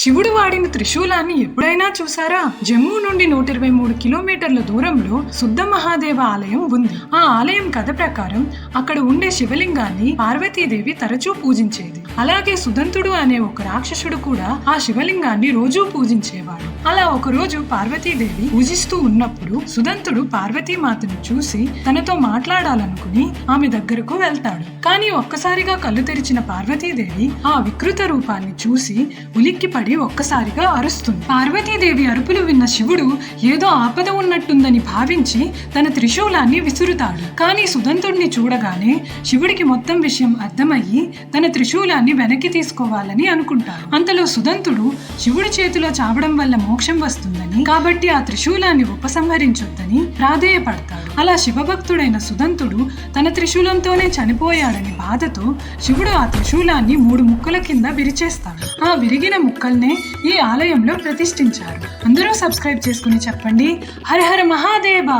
శివుడు వాడిన త్రిశూలాన్ని ఎప్పుడైనా చూసారా? జమ్మూ నుండి నూట ఇరవై మూడు కిలోమీటర్ల దూరంలో శుద్ధ మహాదేవ ఆలయం ఉంది. ఆ ఆలయం కథ ప్రకారం అక్కడ ఉండే శివలింగాన్ని పార్వతీదేవి తరచూ పూజించేది. అలాగే సుదంతుడు అనే ఒక రాక్షసుడు కూడా ఆ శివలింగాన్ని రోజూ పూజించేవాడు. అలా ఒక రోజు పార్వతీదేవి పూజిస్తూ ఉన్నప్పుడు సుదంతుడు పార్వతీమాతను చూసి తనతో మాట్లాడాలనుకుని ఆమె దగ్గరకు వెళ్తాడు. కానీ ఒక్కసారిగా కళ్ళు తెరిచిన పార్వతీదేవి ఆ వికృత రూపాన్ని చూసి ఉలిక్కిపడి ఒక్కసారిగా అరుస్తుంది. పార్వతీదేవి అరుపులు విన్న శివుడు ఏదో ఆపద ఉన్నట్టుందని భావించి తన త్రిశూలాన్ని విసురుతాడు. కానీ సుదంతుడిని చూడగానే శివుడికి మొత్తం విషయం అర్థమయ్యి తన త్రిశూలాన్ని వెనక్కి తీసుకోవాలని అనుకుంటాడు. అంతలో సుదంతుడు శివుడి చేతిలో చావడం వల్ల మోక్షం వస్తుందని. కాబట్టి ఆ త్రిశూలాన్ని ఉపసంహరించొద్దని ప్రాధేయపడతాడు. అలా శివభక్తుడైన సుదంతుడు తన త్రిశూలంతోనే చనిపోయాడని బాధతో శివుడు ఆ త్రిశూలాన్ని మూడు ముక్కల కింద విరిచేస్తాడు. ఆ విరిగిన ముక్కల్నే ఈ ఆలయంలో ప్రతిష్ఠించారు. అందరూ సబ్స్క్రైబ్ చేసుకుని చెప్పండి. హర హర మహాదేవ!